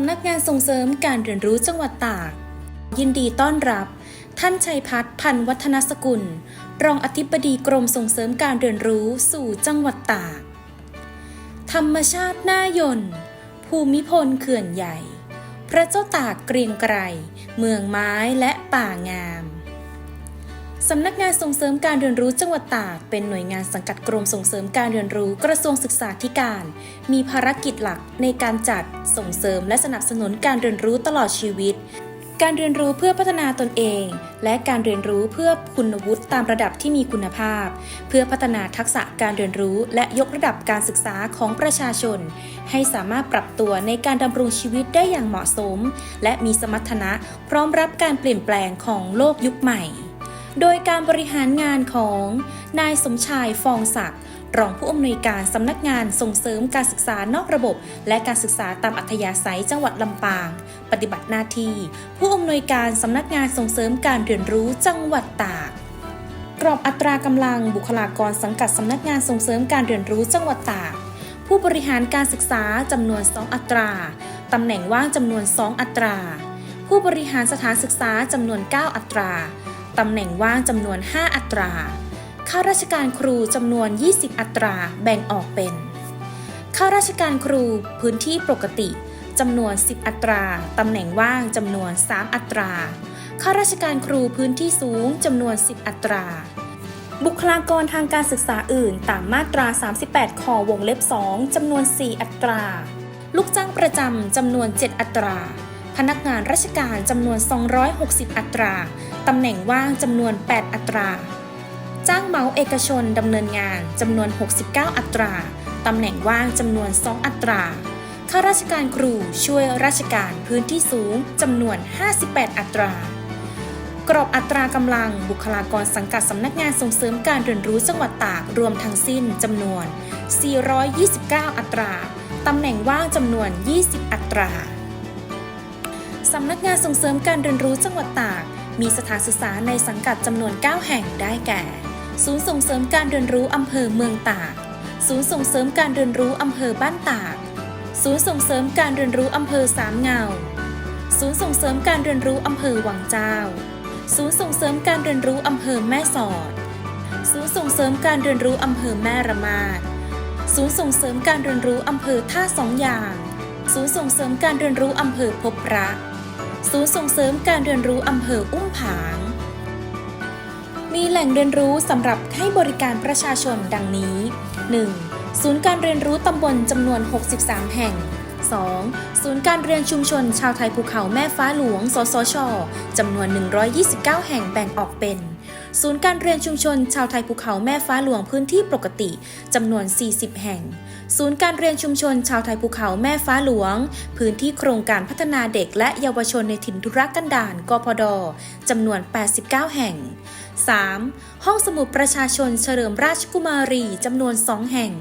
ำนักงานส่งเสริมการเรียนรู้จังหวัดตาก ยินดีต้อนรับ ท่านชัยพัฒน์พันธ์วัฒนสกุล รองอธิบดีกรมส่งเสริมการเรียนรู้สู่จังหวัดตาก ธรรมชาติหน้ายนภูมิพลเขื่อนใหญ่ พระเจ้าตากเกรียงไกรเมืองไม้และป่างาม สำนักงานส่งเสริมการเรียนรู้จังหวัดตาก เป็นหน่วยงานสังกัดกรมส่งเสริมการเรียนรู้กระทรวงศึกษาธิการ มีภารกิจหลักในการจัดส่งเสริมและสนับสนุนการเรียนรู้ตลอดชีวิต การเรียนรู้เพื่อพัฒนาตนเอง และการเรียนรู้เพื่อคุณวุฒิตามระดับที่มีคุณภาพ เพื่อพัฒนาทักษะการเรียนรู้และยกระดับการศึกษาของประชาชน ให้สามารถปรับตัวในการดำรงชีวิตได้อย่างเหมาะสม และมีสมรรถนะพร้อมรับการเปลี่ยนแปลงของโลกยุคใหม่ โดยการบริหารงานของนายสมชายฟองศักดิ์รองผู้อำนวยการสำนักงานส่งเสริมการศึกษานอกระบบ และการศึกษาตามอัธยาศัยจังหวัดลำปาง ปฏิบัติหน้าที่ ผู้อำนวยการสำนักงานส่งเสริมการเรียนรู้จังหวัดตากกรอบอัตรากำลังบุคลากรสังกัดสำนักงานส่งเสริมการเรียนรู้จังหวัดตากผู้บริหารการศึกษาจำนวน 2 อัตรา ตำแหน่งว่างจำนวน 2 อัตรา ผู้บริหารสถานศึกษาจำนวน 9 อัตรา ตำแหน่งว่างจำนวน 5 อัตรา ข้าราชการครูจำนวน 20 อัตราแบ่งออกเป็น ข้าราชการครูพื้นที่ปกติจำนวน 10 อัตรา ตำแหน่งว่างจำนวน 3 อัตรา ข้าราชการครูพื้นที่สูงจำนวน 10 อัตรา บุคลากรทางการศึกษาอื่นตามมาตรา 38คอวงเล็บ 2 จำนวน 4 อัตรา ลูกจ้างประจำจำนวน 7 อัตรา พนักงานราชการจำนวน 260 อัตรา ตำแหน่งว่างจำนวน 8 อัตรา จ้างเหมาเอกชนดำเนินงานจำนวน 69 อัตรา ตำแหน่งว่างจำนวน 2 อัตรา ข้าราชการครูช่วยราชการพื้นที่สูงจำนวน 58 อัตรากรอบอัตรากำลังบุคลากรสังกัดสำนักงานส่งเสริมการเรียนรู้จังหวัดตากรวมทั้งสิ้นจำนวน 429 อัตรา ตำแหน่งว่างจำนวน 20 อัตรา สำนักงานส่งเสริมการเรียนรู้จังหวัดตาก มีสถานศึกษาในสังกัดจำนวน 9 แห่งได้แก่ ศูนย์ส่งเสริมการเรียนรู้อำเภอเมืองตาก ศูนย์ส่งเสริมการเรียนรู้อำเภอบ้านตาก ศูนย์ส่งเสริมการเรียนรู้อำเภอสามเงา ศูนย์ส่งเสริมการเรียนรู้อำเภอวังเจ้า ศูนย์ส่งเสริมการเรียนรู้อำเภอแม่สอด ศูนย์ส่งเสริมการเรียนรู้อำเภอแม่ระมาด ศูนย์ส่งเสริมการเรียนรู้อำเภอท่าสองอย่าง ศูนย์ส่งเสริมการเรียนรู้อำเภอพบพระ ศูนย์ส่งเสริมการเรียนรู้อำเภออุ้มผาง มีแหล่งเรียนรู้สำหรับให้บริการประชาชนดังนี้ 1. ศูนย์การเรียนรู้ตำบลจำนวน 63 แห่ง 2. ศูนย์การเรียนชุมชนชาวไทยภูเขาแม่ฟ้าหลวง สสช จำนวน 129 แห่งแบ่งออกเป็น ศูนย์การเรียนชุมชนชาวไทยภูเขาแม่ฟ้าหลวงพื้นที่ปกติ จำนวน 40 แห่ง ศูนย์การเรียนชุมชนชาวไทยภูเขาแม่ฟ้าหลวง พื้นที่โครงการพัฒนาเด็กและเยาวชนในถิ่นทุรกันดารกพดจำนวน 89 แห่ง 3. ห้องสมุดประชาชนเฉลิมราชกุมารีจำนวน 2 แห่ง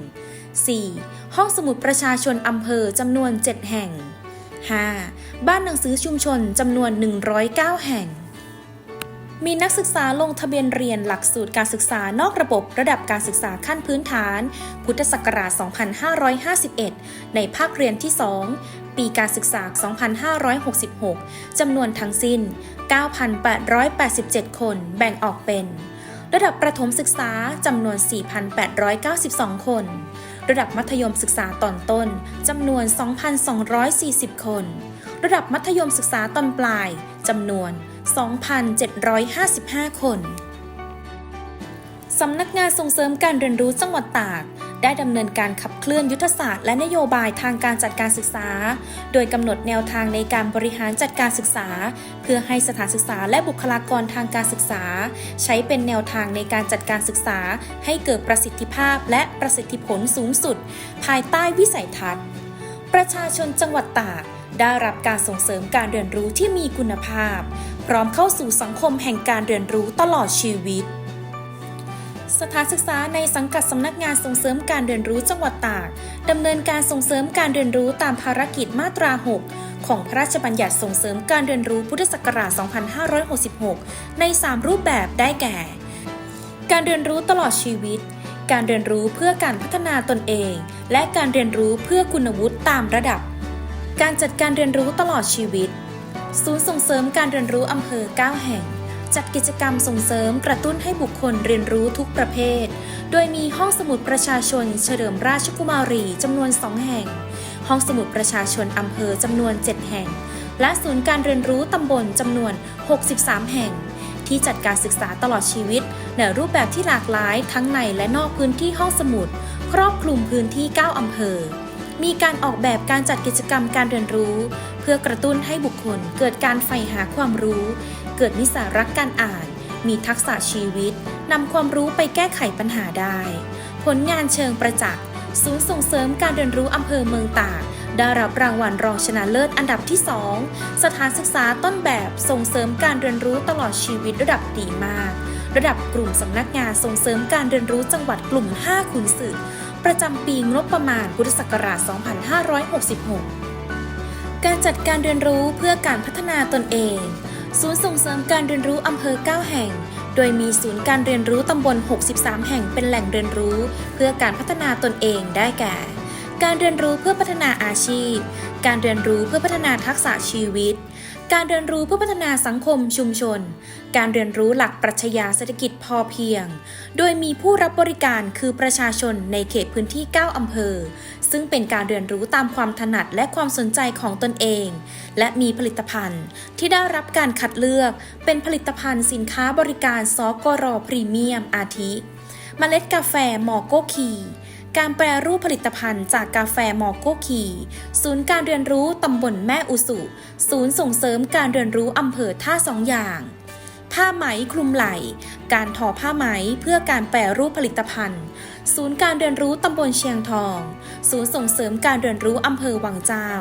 4. ห้องสมุดประชาชนอำเภอจำนวน 7 แห่ง 5. บ้านหนังสือชุมชนจำนวน 109 แห่ง มีนักศึกษาลงทะเบียนเรียนหลักสูตรการศึกษานอกระบบระดับการศึกษาขั้นพื้นฐาน พุทธศักราช 2551 ในภาคเรียนที่ 2 ปีการศึกษา 2566 จำนวนทั้งสิ้น 9,887 คน แบ่งออกเป็น ระดับประถมศึกษาจำนวน 4,892 คน ระดับมัธยมศึกษาตอนต้นจำนวน 2,240 คน ระดับมัธยมศึกษาตอนปลายจำนวน 2,755 คน สำนักงานส่งเสริมการเรียนรู้จังหวัดตาก ได้ดำเนินการขับเคลื่อนยุทธศาสตร์และนโยบายทางการจัดการศึกษา โดยกำหนดแนวทางในการบริหารจัดการศึกษา เพื่อให้สถานศึกษาและบุคลากรทางการศึกษา ใช้เป็นแนวทางในการจัดการศึกษา ให้เกิดประสิทธิภาพและประสิทธิผลสูงสุด ภายใต้วิสัยทัศน์ ประชาชนจังหวัดตากได้รับการส่งเสริมการเรียนรู้ที่มีคุณภาพ พร้อมเข้าสู่สังคมแห่งการเรียนรู้ตลอดชีวิต สถานศึกษาในสังกัดสำนักงานส่งเสริมการเรียนรู้จังหวัดตากดำเนินการส่งเสริมการเรียนรู้ตามภารกิจมาตรา 6 ของพระราชบัญญัติส่งเสริมการเรียนรู้พุทธศักราช 2566 ใน 3 รูปแบบได้แก่ การเรียนรู้ตลอดชีวิต การเรียนรู้เพื่อการพัฒนาตนเอง และการเรียนรู้เพื่อคุณวุฒิตามระดับ การจัดการเรียนรู้ตลอดชีวิต ศูนย์ส่งเสริมการเรียนรู้อำเภอ 9 แห่ง จัดกิจกรรมส่งเสริมกระตุ้นให้บุคคลเรียนรู้ทุกประเภท โดยมีห้องสมุดประชาชนเฉลิมราชกุมารีจำนวน 2 แห่ง ห้องสมุดประชาชนอำเภอจำนวน 7 แห่ง และศูนย์การเรียนรู้ตำบลจำนวน 63 แห่ง ที่จัดการศึกษาตลอดชีวิตในรูปแบบที่หลากหลายทั้งในและนอกพื้นที่ห้องสมุด ครอบคลุมพื้นที่ 9 อำเภอ มีการออกแบบการจัดกิจกรรมการเรียนรู้ เพื่อกระตุ้นให้บุคคลเกิดการใฝ่หาความรู้ เกิดนิสัยรักการอ่าน มีทักษะชีวิตนำความรู้ไปแก้ไขปัญหาได้ ผลงานเชิงประจักษ์ศูนย์ส่งเสริมการเรียนรู้อำเภอเมืองตากได้รับรางวัลรองชนะเลิศอันดับที่ 2 สถานศึกษาต้นแบบส่งเสริมการเรียนรู้ตลอดชีวิตระดับดีมาก ระดับกลุ่มสำนักงานส่งเสริมการเรียนรู้จังหวัดกลุ่ม 5 ขุนศึก ประจำปีงบประมาณพุทธศักราช 2566 การจัดการเรียนรู้เพื่อการพัฒนาตนเอง ศูนย์ส่งเสริมการเรียนรู้อำเภอ 9 แห่ง โดยมีศูนย์การเรียนรู้ตำบล 63 แห่งเป็นแหล่งเรียนรู้ เพื่อการพัฒนาตนเองได้แก่ การเรียนรู้เพื่อพัฒนาอาชีพ การเรียนรู้เพื่อพัฒนาทักษะชีวิต การเรียนรู้เพื่อพัฒนาสังคมชุมชน การเรียนรู้หลักปรัชญาเศรษฐกิจพอเพียง โดยมีผู้รับบริการคือประชาชนในเขตพื้นที่ 9 อำเภอ ซึ่งเป็นการเรียนรู้ตามความถนัดและความสนใจของตนเอง และมีผลิตภัณฑ์ที่ได้รับการคัดเลือก เป็นผลิตภัณฑ์สินค้าบริการสกรพรีเมียมอาทิ เมล็ดกาแฟมอโกคี การแปรรูปผลิตภัณฑ์จากกาแฟมอโกคีศูนย์การเรียนรู้ตำบลแม่อุสุ ศูนย์ส่งเสริมการเรียนรู้อำเภอท่าสองอย่าง ผ้าไหมคลุมไหล่ การทอผ้าไหมเพื่อการแปรรูปผลิตภัณฑ์ ศูนย์การเรียนรู้ตำบลเชียงทอง ศูนย์ส่งเสริมการเรียนรู้อำเภอวังเจ้า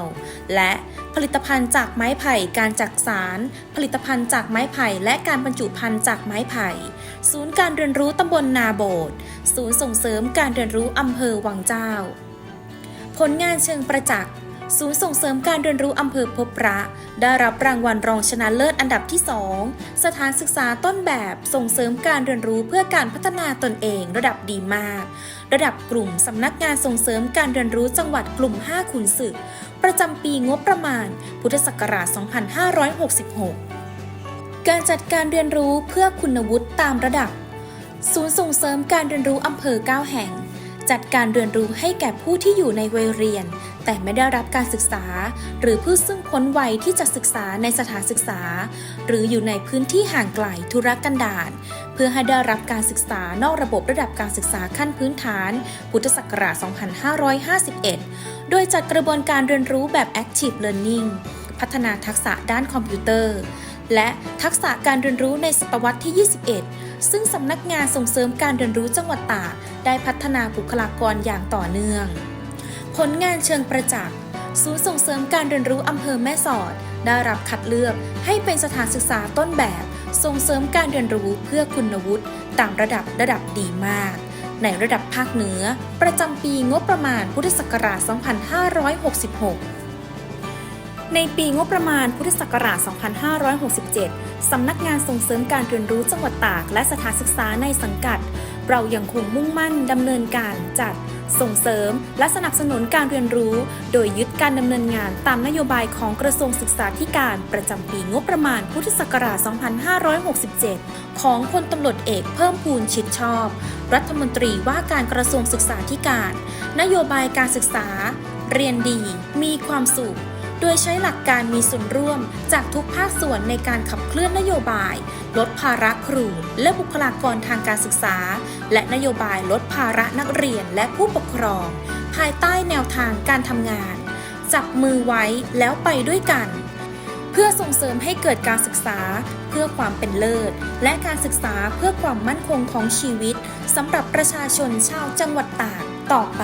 และผลิตภัณฑ์จากไม้ไผ่การจักสาร ผลิตภัณฑ์จากไม้ไผ่และการบรรจุภัณฑ์จากไม้ไผ่ ศูนย์การเรียนรู้ตำบลนาโบดศูนย์ส่งเสริมการเรียนรู้อำเภอวังเจ้า ผลงานเชิงประจักษ์ ศูนย์ส่งเสริมการเรียนรู้อำเภอพบพระ ได้รับรางวัลรองชนะเลิศอันดับที่ 2 สถานศึกษาต้นแบบส่งเสริมการเรียนรู้เพื่อการพัฒนาตนเองระดับดีมาก ระดับกลุ่มสำนักงานส่งเสริมการเรียนรู้จังหวัดกลุ่ม 5 ขุนศึก ประจำปีงบประมาณ พุทธศักราช 2566 การจัดการเรียนรู้เพื่อคุณวุฒิตามระดับ ศูนย์ส่งเสริมการเรียนรู้อำเภอ 9 แห่งจัดการเรียนรู้ให้แก่ผู้ที่อยู่ในวัยเรียน แต่ไม่ได้รับการศึกษา หรือผู้ซึ่งพ้นวัยที่จะศึกษาในสถานศึกษา หรืออยู่ในพื้นที่ห่างไกลธุรกันดารเพื่อให้ได้รับการศึกษานอกระบบระดับการศึกษาขั้นพื้นฐาน พุทธศักราช 2551 โดยจัดกระบวนการเรียนรู้แบบ Active Learning พัฒนาทักษะด้านคอมพิวเตอร์ และทักษะการเรียนรู้ในศตวรรษที่ 21 ซึ่งสำนักงานส่งเสริมการเรียนรู้จังหวัดตากได้พัฒนาบุคลากรอย่างต่อเนื่อง ผลงานเชิงประจักษ์ศูนย์ส่งเสริมการเรียนรู้อำเภอแม่สอด ได้รับคัดเลือกให้เป็นสถานศึกษาต้นแบบ ส่งเสริมการเรียนรู้เพื่อคุณวุฒิตามระดับระดับดีมาก ในระดับภาคเหนือ ประจำปีงบประมาณพุทธศักราช 2566ในปีงบประมาณพุทธศักราช 2567 สำนักงานส่งเสริมการเรียนรู้จังหวัดตาก และสถานศึกษาในสังกัด เรายังคงมุ่งมั่นดำเนินการจัด ส่งเสริม และสนับสนุนการเรียนรู้ โดยยึดการดำเนินงานตามนโยบายของกระทรวงศึกษาธิการประจำปีงบประมาณพุทธศักราช 2567 ของพลตำรวจเอกเพิ่มพูนชิดชอบ รัฐมนตรีว่าการกระทรวงศึกษาธิการ นโยบายการศึกษา เรียนดี มีความสุข โดยใช้หลักการมีส่วนร่วมจากทุกภาคส่วนในการขับเคลื่อนนโยบาย ลดภาระครู และบุคลากรทางการศึกษา และนโยบายลดภาระนักเรียนและผู้ปกครอง ภายใต้แนวทางการทำงาน จับมือไว้แล้วไปด้วยกัน เพื่อส่งเสริมให้เกิดการศึกษา เพื่อความเป็นเลิศ และการศึกษาเพื่อความมั่นคงของชีวิตสำหรับประชาชนชาวจังหวัดตากต่อไป